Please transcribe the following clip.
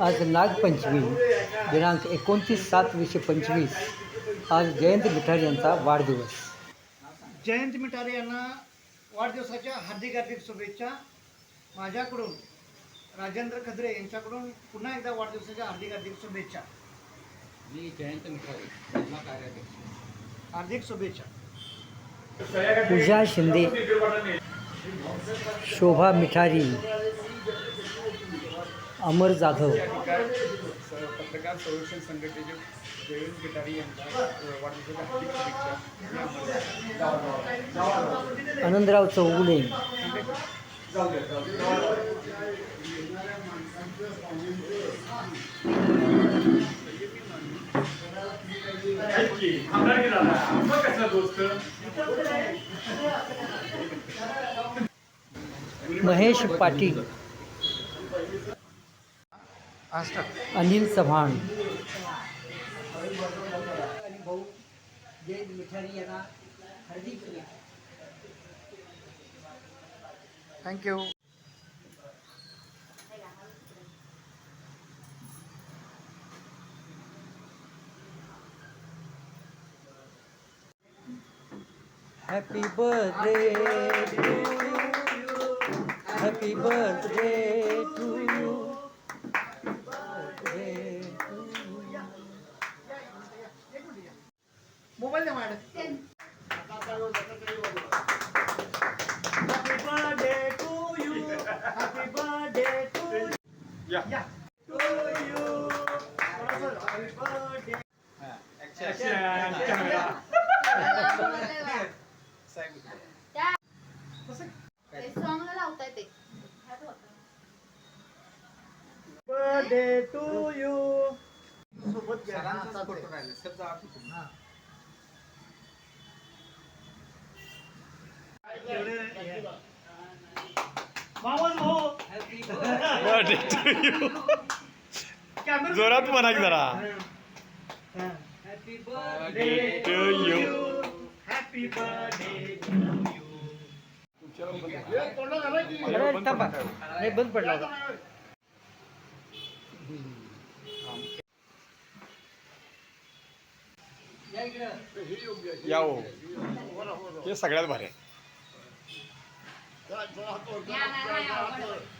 आज नागपंचमी दिनांक एकोणतीस सात वीसशे पंचवीस. आज जयंत मिठार यांचा वाढदिवस. जयंत मिठारे यांना वाढदिवसाच्या हार्दिक हार्दिक शुभेच्छा. माझ्याकडून राजेंद्र खत्रे यांच्याकडून पुन्हा एकदा वाढदिवसाच्या हार्दिक हार्दिक शुभेच्छा. मी जयंत मिठाई जिल्हा कार्याध्यक्ष. हार्दिक शुभेच्छा. पूजा शिंदे शोभा मिठारी अमर जाधव. पत्रकार संरक्षण संघटनेचे Jayant Pitari Anandrao Chougule. Mahesh Patil. Anil Chavan भाऊ जयंत मिठारी यांना हार्दिक thank you happy birthday to you happy birthday to you Happy birthday to you happy birthday to या या टू यू हॅपी बर्थडे सॉंगला लावताय ते बर्थडे टू यू सोबत घ्या. सरांचा फोटो राहिले. सर जा तिकडून. हा. एवढे हे. मावस भाऊ जोरात म्हणा की जरा. Happy Birthday to you. Happy birthday to you. अरे थांबा नाही बंद पडला होता या हो हे सगळ्यात भारी आहे. या, नाही, नाही, आवड.